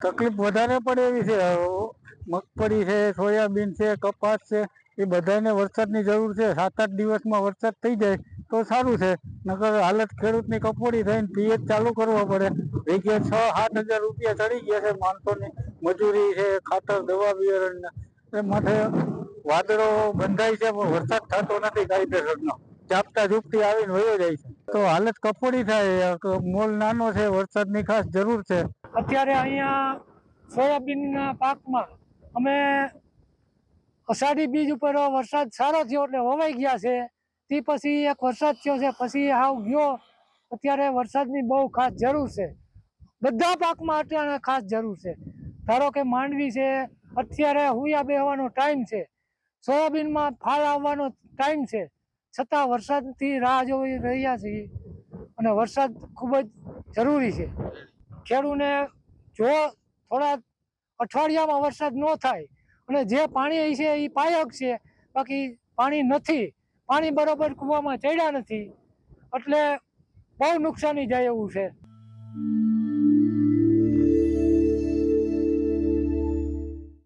તકલીફ વધારે પડે એવી છે. મગફળી છે, સોયાબીન છે, કપાસ છે, એ બધાને વરસાદની જરૂર છે. સાત આઠ દિવસમાં વરસાદ થઈ જાય તો સારું છે. નકર હાલત ખેડૂતની કપોડી થઈને પીએચ ચાલુ કરવો પડે. વીઘે છ, સાત હજાર રૂપિયા ચડી ગયા છે માણસોની. મજૂરી છે, ખાતર, દવા બિયારણ એ માટે વાદળો બંધાય છે, પણ વરસાદ થતો નથી કાયદેસરનો. ઝાપટા ઝૂપટી આવીને વયો જાય છે. તો હાલત કપોડી થાય મોલ નાનો છે, વરસાદની ખાસ જરૂર છે. અત્યારે અહીંયા સોયાબીનના પાકમાં અમે અષાઢી બીજ ઉપર વરસાદ સારો થયો એટલે વવાઈ ગયા છે. તે પછી એક વરસાદ થયો છે, પછી હાવ ગયો. અત્યારે વરસાદની બહુ ખાસ જરૂર છે. બધા પાકમાં અત્યારે ખાસ જરૂર છે. ધારો કે માંડવી છે, અત્યારે હુયા બેહવાનો ટાઈમ છે. સોયાબીનમાં ફાળ આવવાનો ટાઈમ છે. છતાં વરસાદથી રાહ જોઈ રહ્યા છીએ અને વરસાદ ખૂબ જ જરૂરી છે. ખેડૂને જો થોડા અઠવાડિયામાં વરસાદ ન થાય અને જે પાણી છે એ પાયક છે, બાકી પાણી નથી. પાણી બરાબર કૂવામાં ચડ્યા નથી. એટલે બહુ નુકસાની જાય એવું છે.